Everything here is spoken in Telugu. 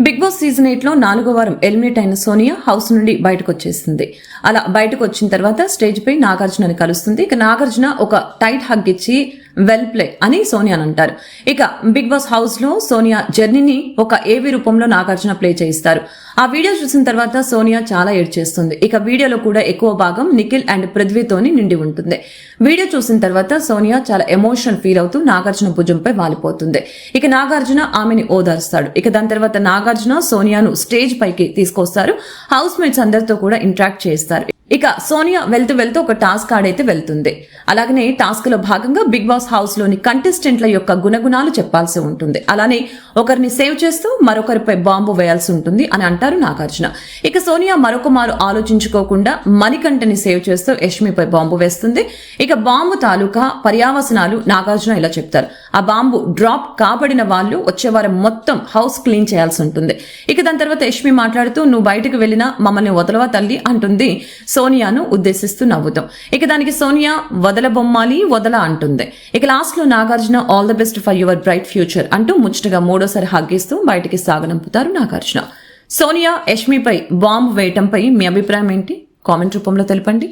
బిగ్ బాస్ సీజన్ ఎయిట్లో నాలుగో వారం ఎలిమినేట్ అయిన సోనియా హౌస్ నుండి బయటకు వచ్చేసింది అలా బయటకు వచ్చిన తర్వాత స్టేజ్ పై నాగార్జునని కలుస్తుంది. ఇక నాగార్జున ఒక టైట్ హగ్ ఇచ్చి వెల్ ప్లే అని సోనియా అంటారు. ఇక బిగ్ బాస్ హౌస్లో సోనియా జర్నీని ఒక ఏవి రూపంలో నాగార్జున ప్లే చేయిస్తారు. ఆ వీడియో చూసిన తర్వాత సోనియా చాలా ఏడ్చేస్తుంది ఇక వీడియోలో కూడా ఎక్కువ భాగం నిఖిల్ అండ్ పృథ్వీతోని నిండి ఉంటుంది. వీడియో చూసిన తర్వాత సోనియా చాలా ఎమోషనల్ ఫీల్ అవుతూ నాగార్జున భుజంపై వాలిపోతుంది. ఇక నాగార్జున ఆమెని ఓదార్స్తాడు. ఇక దాని తర్వాత నాగార్జున సోనియాను స్టేజ్ పైకి తీసుకొస్తారు. హౌస్ మేట్స్ అందరితో కూడా ఇంటరాక్ట్ చేస్తారు ఇక సోనియా వెళ్తూ వెళ్తూ ఒక టాస్క్ ఆడైతే వెళ్తుంది. అలాగనే టాస్క్లో భాగంగా బిగ్ బాస్ హౌస్లోని కంటెస్టెంట్ల యొక్క గుణగుణాలు చెప్పాల్సి ఉంటుంది. అలానే ఒకరిని సేవ్ చేస్తూ మరొకరిపై బాంబు వేయాల్సి ఉంటుంది అని అంటారు నాగార్జున. ఇక సోనియా మరొక మారు ఆలోచించుకోకుండా మణికంఠని సేవ్ చేస్తూ యష్మిపై బాంబు వేస్తుంది. ఇక బాంబు తాలూకా పర్యావసనాలు నాగార్జున ఇలా చెప్తారు. ఆ బాంబు డ్రాప్ కాబడిన వాళ్ళు వచ్చే వారం మొత్తం హౌస్ క్లీన్ చేయాల్సి ఉంటుంది. ఇక దాని తర్వాత యష్మి మాట్లాడుతూ నువ్వు బయటకు వెళ్ళినా మమ్మల్ని వదలవా తల్లి? అంటుంది సోనియాను ఉద్దేశిస్తూ నవ్వుతాం. ఇక దానికి సోనియా వదల బొమ్మాలి వదల అంటుంది. ఇక లాస్ట్లో Nagarjuna all the best for your bright future అంటూ ముచ్చటగా మూడోసారి హగ్గిస్తూ బయటికి సాగనంపుతారు నాగార్జున. సోనియా యష్మిపై బాంబు వేయటంపై మీ అభిప్రాయం ఏంటి? కామెంట్ రూపంలో తెలపండి.